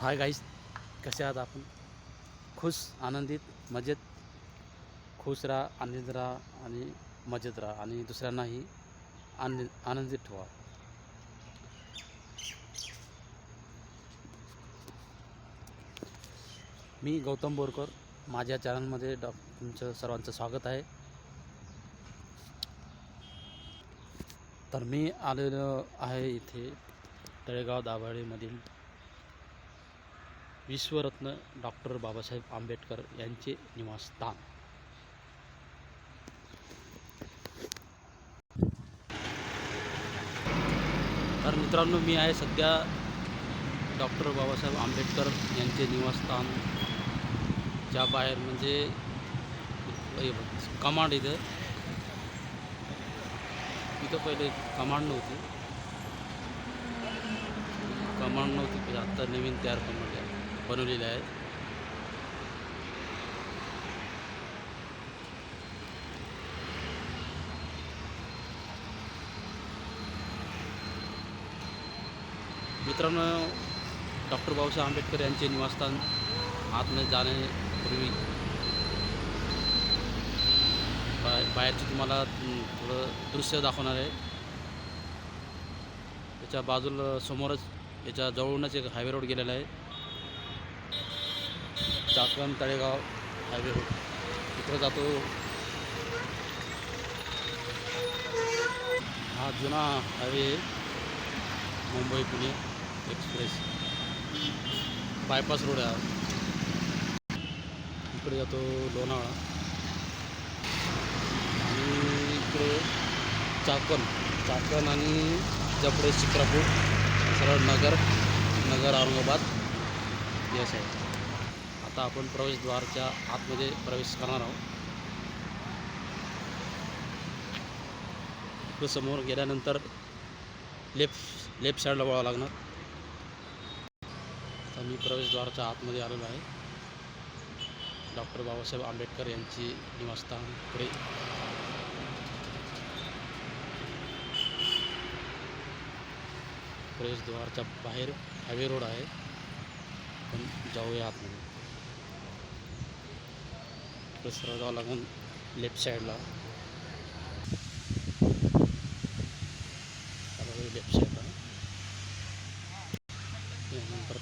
Hi guys कसे आहात आपण? खुश आनंदित मजेत खुश राहा आनंदित राहा आणि मजेत राहा आणि दुसऱ्यांनाही आनंद आनंदित ठेवा. मी गौतम बोरकर माझ्या चॅनलमध्ये डॉ तुमचं सर्वांचं स्वागत आहे. तर मी आलेलो आहे इथे तळेगाव दाभाळेमधील विश्वरत्न डॉक्टर बाबासाहेब आंबेडकर यांचे निवासस्थान. तर मित्रांनो मी आहे सध्या डॉक्टर बाबासाहेब आंबेडकर यांचे निवासस्थान. ज्या बाहेर म्हणजे कमांड इथं. इथं पहिले कमांड नव्हती. कमांड नव्हती पण आत्ता नवीन तयार कमांड बनवलेले आहे मित्रांनो डॉक्टर बाबासाहेब आंबेडकर यांचे निवासस्थान आतमध्ये जाण्यापूर्वी बाहेर बाहेरचे तुम्हाला थोडं दृश्य दाखवणार आहे. त्याच्या बाजूला समोरच याच्या जवळूनच एक हायवे रोड गेलेला आहे. चाकण तळेगाव हायवे रोड तिकडं जातो. हा जुना हायवे आहे. Mumbai Pune express. Bypass road आहे इकडे जातो लोणावळा. आणि इकडे चाकण. चाकण आणि जपडे चित्रापूर सरळ नगर नगर औरंगाबाद यस आहे आता आपण प्रवेशद्वारच्या आतमध्ये प्रवेश करणार आहोत. समोर गेल्यानंतर लेफ्ट लेफ्ट साईडला वळावं लागणार. तर मी प्रवेशद्वाराच्या आतमध्ये आलेलो आहे. डॉक्टर बाबासाहेब आंबेडकर यांची निवासस्थान पुढे प्रवेशद्वारच्या बाहेर हायवे रोड आहे. पण जाऊया आतमध्ये. दुसरं जावं लागून लेफ्ट साईडला लेफ्ट साईडला नंतर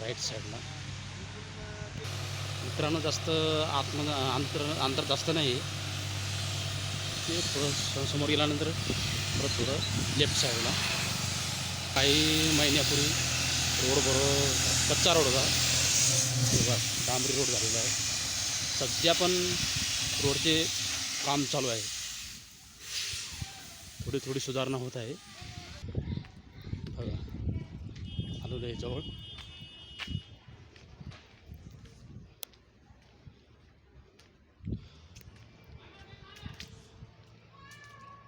राईट साईडला मित्रांनो जास्त आतमध्ये अंतर अंतर जास्त नाही. ते थोडं समोर गेल्यानंतर परत थोडं लेफ्ट साईडला काही महिन्यापूर्वी रोड बरोबर कच्चा रोड होता. डांबरी रोड झालेला आहे. सध्या पण रोडचे काम चालू आहे. थोडी थोडी सुधारणा होत आहे. बघा. आलेलो आहे जवळ.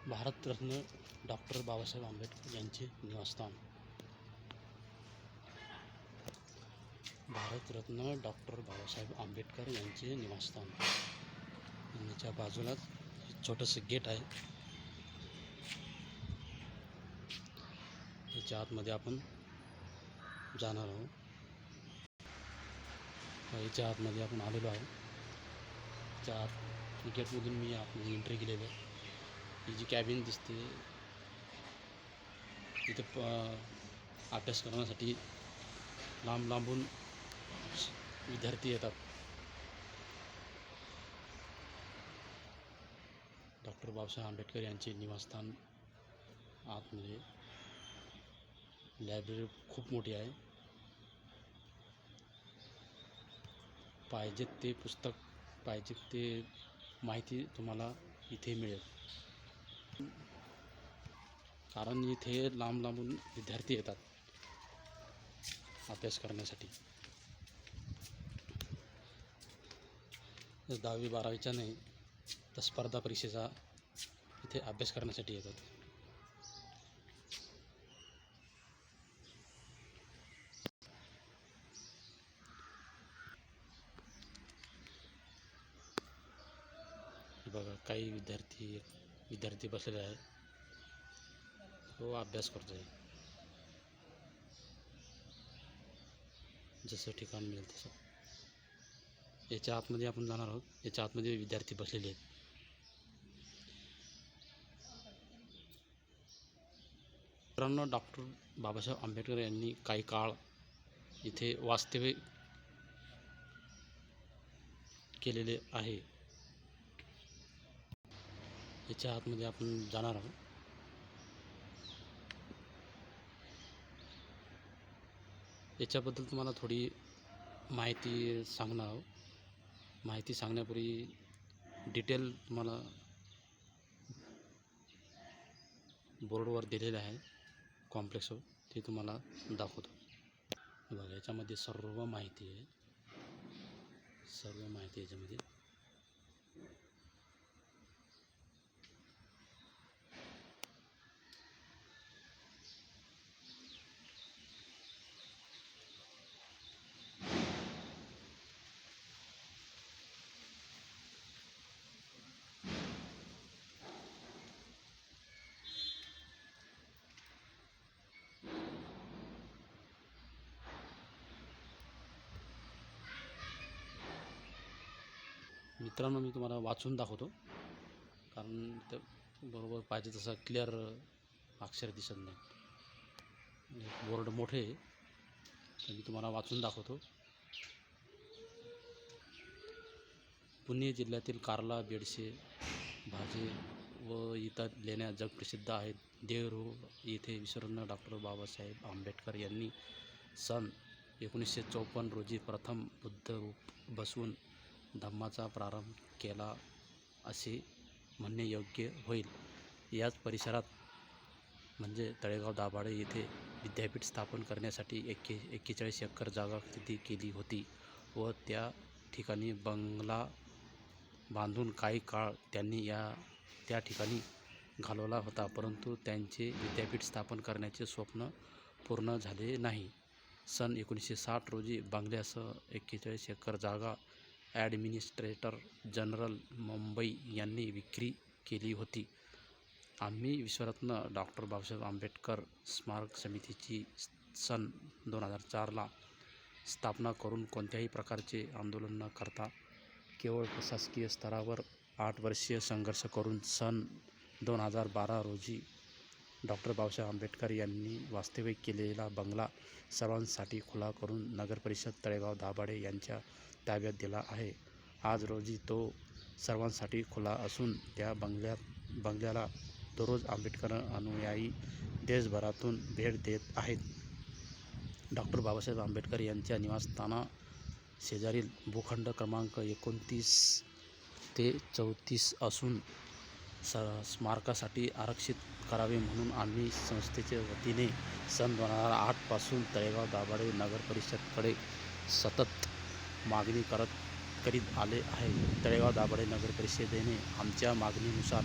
भारतरत्न डॉक्टर बाबासाहेब आंबेडकर यांचे निवासस्थान. भारतरत्न डॉक्टर बाबासाहेब आंबेडकर यांचे निवासस्थान. याच्या बाजूलाच छोटंसं गेट आहे. याच्या आतमध्ये आपण जाणार आहोत. याच्या आतमध्ये आपण आलेलो आहे. त्याच्या आत गेटमधून मी आपण एंट्री केलेली आहे. ही जी कॅबिन दिसते इथं प अभ्यास करण्यासाठी लांब लांबून विद्यार्थी येतात. डॉक्टर बाबासाहेब आंबेडकर यांचे निवासस्थान आतमध्ये. लायब्ररी खूप मोठी आहे. पाहिजेत ते पुस्तक पाहिजे ते माहिती तुम्हाला इथे मिळेल. कारण इथे लांब लांबून विद्यार्थी येतात. अभ्यास करण्यासाठी. दहावी, बारावीच्या नाही, तर स्पर्धा परीक्षेचा इथे अभ्यास करण्यासाठी येतात. बघा, काही विद्यार्थी विद्यार्थी बसलेले आहेत. तो अभ्यास करतो आहे जसं ठिकाण मिळेल तसं. याच्या आतमध्ये आपण जाणार आहोत. याच्या आतमध्ये विद्यार्थी बसलेले आहेत. मित्रांनो डॉक्टर बाबासाहेब आंबेडकर यांनी काही काळ इथे वास्तव्य केलेले आहे. याच्या आतमध्ये आपण जाणार आहोत. याच्याबद्दल तुम्हाला थोडी माहिती सांगणार आहोत. माहिती सांगण्यापूर्वी डिटेल तुम्हाला बोर्डवर दिलेले आहे कॉम्प्लेक्सवर ते तुम्हाला दाखवतो. बघा याच्यामध्ये सर्व माहिती आहे. सर्व माहिती याच्यामध्ये. मित्रांनो मी तुम्हाला वाचून दाखवतो. कारण ते बरोबर पाहिजे तसा क्लिअर अक्षर दिसत नाही. बोर्ड मोठे आहे तर मी तुम्हाला वाचून दाखवतो. पुणे जिल्ह्यातील कारला बेडशे भाजे व इतर लेण्या जगप्रसिद्ध आहेत. देवरू येथे विसर्ण डॉक्टर बाबासाहेब आंबेडकर यांनी सन एकोणीसशे चौपन्न रोजी प्रथम बुद्ध रूप बसवून धम्माचा प्रारंभ केला असे म्हणणे योग्य होईल. याच परिसरात म्हणजे तळेगाव दाभाडे येथे विद्यापीठ स्थापन करण्यासाठी एक्के एक्केचाळीस एकर जागा खरेदी केली होती व त्या ठिकाणी बंगला बांधून काही काळ त्यांनी या त्या ठिकाणी घालवला होता. परंतु त्यांचे विद्यापीठ स्थापन करण्याचे स्वप्न पूर्ण झाले नाही. सन एकोणीसशे साठ रोजी बंगल्यासह एक्केचाळीस एकर जागा ॲडमिनिस्ट्रेटर जनरल मुंबई यांनी विक्री केली होती. आम्ही विश्वरत्न डॉक्टर बाबासाहेब आंबेडकर स्मारक समितीची सन दोन हजार चारला स्थापना करून कोणत्याही प्रकारचे आंदोलन न करता केवळ प्रशासकीय स्तरावर आठ वर्षीय संघर्ष करून सन दोन हजार बारा रोजी डॉक्टर बाबासाहेब आंबेडकर यांनी वास्तविक केलेला बंगला सर्वांसाठी खुला करून नगरपरिषद तळेगाव दाभाडे यांच्या ताब्यात दिला आहे. आज रोजी तो सर्वांसाठी खुला असून त्या बंगल्यात बंगल्याला दररोज आंबेडकर अनुयायी देशभरातून भेट देत आहेत. डॉक्टर बाबासाहेब आंबेडकर यांच्या निवासस्थाना शेजारील भूखंड क्रमांक एकोणतीस ते चौतीस असून स स्मारकासाठी आरक्षित करावे म्हणून आम्ही संस्थेच्या वतीने सन दोन हजार आठपासून तळेगाव दाभाडे नगर परिषदकडे सतत मागणी करत करीत आले आहे. तळेगाव दाभाडे नगर परिषदेने आमच्या मागणीनुसार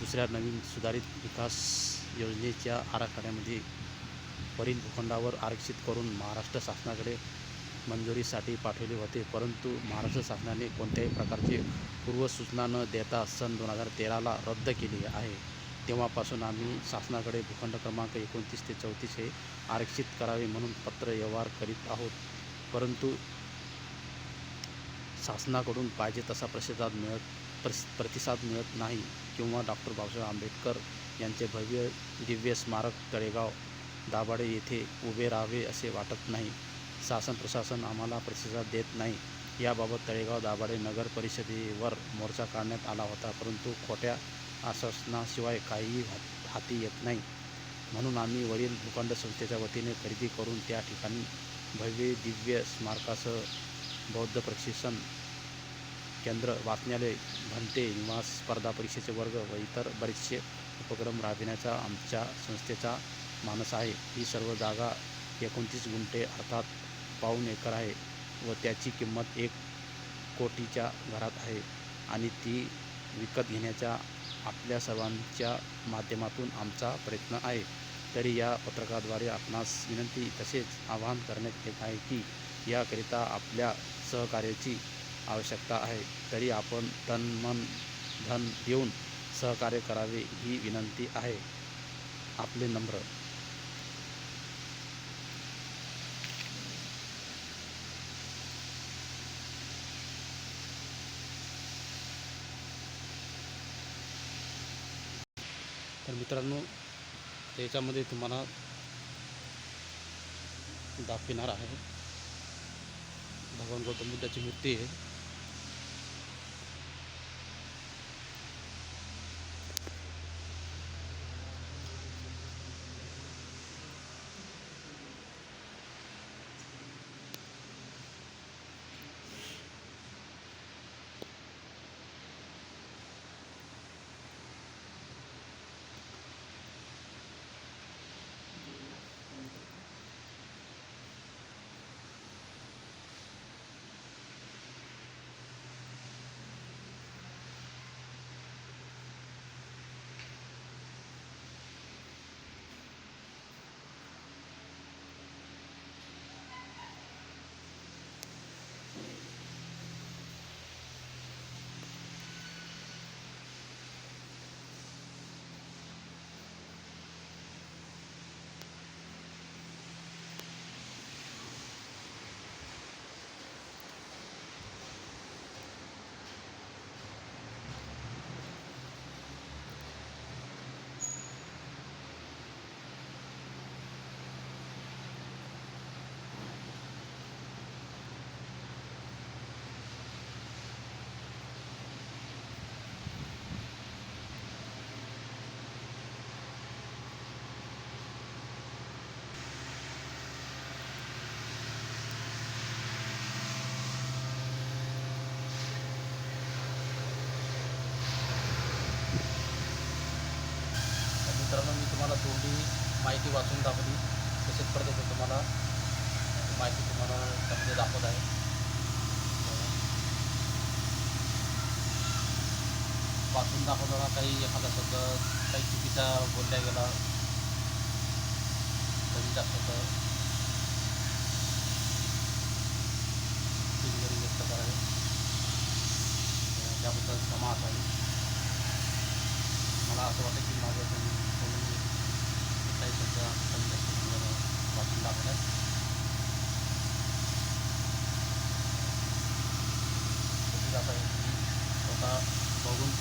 दुसऱ्या नवीन सुधारित विकास योजनेच्या आराखड्यामध्ये वरील भूखंडावर आरक्षित करून महाराष्ट्र शासनाकडे मंजुरीसाठी पाठवले होते. परंतु महाराष्ट्र शासनाने कोणत्याही प्रकारची पूर्वसूचना न देता सन दोन हजार तेराला रद्द केली आहे. तेव्हापासून आम्ही शासनाकडे भूखंड क्रमांक एकोणतीस ते चौतीस हे आरक्षित करावे म्हणून पत्र व्यवहार करीत आहोत. परंतु शासनाकडून पाहिजे तसा प्रतिसाद मिळत प्रस प्रतिसाद मिळत नाही किंवा डॉक्टर बाबासाहेब आंबेडकर यांचे भव्य दिव्य स्मारक तळेगाव दाभाडे येथे उभे राहावे असे वाटत नाही. शासन प्रशासन आम्हाला प्रतिसाद देत नाही. याबाबत तळेगाव दाभाडे नगर परिषदेवर मोर्चा काढण्यात आला होता परंतु खोट्या आश्वासनाशिवाय काहीही हाती येत नाही. म्हणून आम्ही वरील भूखंड संस्थेच्या वतीने खरेदी करून त्या ठिकाणी भव्य दिव्य स्मारकासह बौद्ध प्रशिक्षण केंद्र वाचनालय भंते निवास स्पर्धा परीक्षेचे वर्ग व इतर बरेचसे उपक्रम राबविण्याचा आमच्या संस्थेचा मानस आहे. ही सर्व जागा एकोणतीस गुंठे अर्थात पाऊण एकर आहे व त्याची किंमत एक कोटीच्या घरात आहे आणि ती विकत घेण्याच्या आपल्या सर्वांच्या माध्यमातून आमचा प्रयत्न आहे. तरी या पत्रकाद्वारे आपणास विनंती तसेच आवाहन करण्यात येत आहे की याकरिता आपल्या सहकार्याची आवश्यकता आहे. तरी आपण तन मन धन देऊन सहकार्य करावे ही विनंती आहे. आपले नम्र. तर मित्रांनो त्याच्यामध्ये तुम्हाला दाखविणार आहे. भगवान गौतम बुद्धाची मूर्ती आहे तर मित्रांनो मी तुम्हाला थोडी माहिती वाचून दाखवली. तसेच परत एकदा तुम्हाला माहिती तुम्हाला त्यामध्ये दाखवत आहे. वाचून दाखवताना काही एखादा शब्द काही चुकीचा बोलल्या गेला तरी जास्त दिलगिरी व्यक्त करावी. त्याबद्दल क्षमा असावी. मला असं वाटतं की माझ्या पण बोलून काही शब्द कमी जास्त तुम्हाला वाचून दाखवल्यात तसेच आता हे स्वतः बघून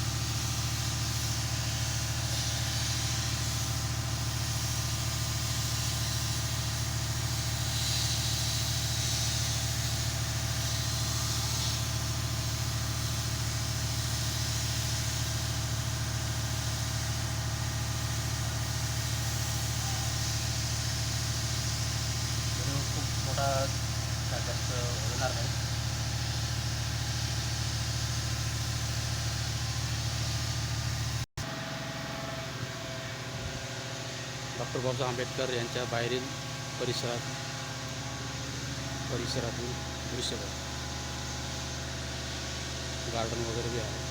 व्हिडिओ खूप मोठा काय जास्त होणार नाही डॉक्टर बाबासाहेब आंबेडकर यांच्या बाहेरील परिसरात परिसरातील दृश्य गार्डन वगैरे बी आहे.